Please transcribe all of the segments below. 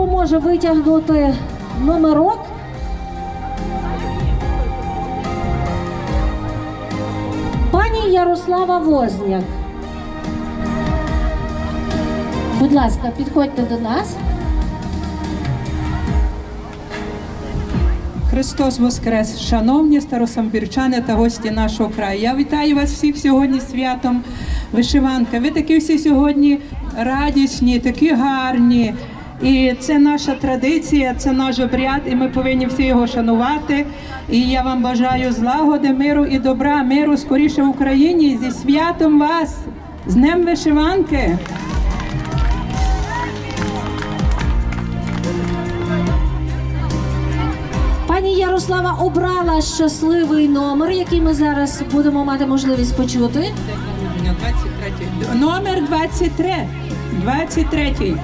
допоможе витягнути номерок. Пані Ярослава Возняк. Будь ласка, підходьте до нас. Христос Воскрес! Шановні старосамбірчани та гості нашого краю. Я вітаю вас всіх сьогодні святом вишиванка. Ви такі всі сьогодні радісні, такі гарні. І це наша традиція, це наш обряд, і ми повинні всі його шанувати. І я вам бажаю злагоди, миру і добра, миру скоріше в Україні. Зі святом вас, з Днем вишиванки! Пані Ярослава обрала щасливий номер, який ми зараз будемо мати можливість почути. 23. Номер 23. 23.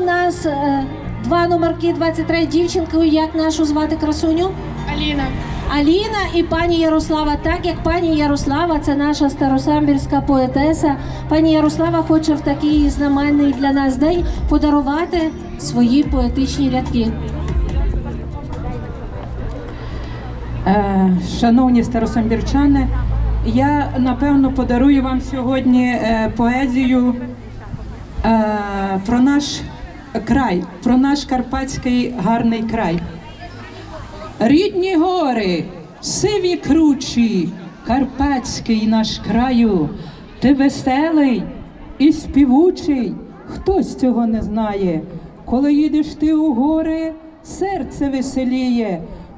В нас е, два номерки 23 дівчинкою. Як нашу звати красуню? Аліна. Аліна і пані Ярослава. Так як пані Ярослава, це наша старосамбірська поетеса. Пані Ярослава хоче в такий знаменний для нас день подарувати свої поетичні рядки. Е, Шановні старосамбірчани, я напевно подарую вам сьогодні е, поезію е, про наш край, про наш карпатський гарний край. Рідні гори, сиві кручі, карпатський наш краю, ти веселий і співучий, хтось цього не знає. Коли їдеш ти у гори, серце веселіє,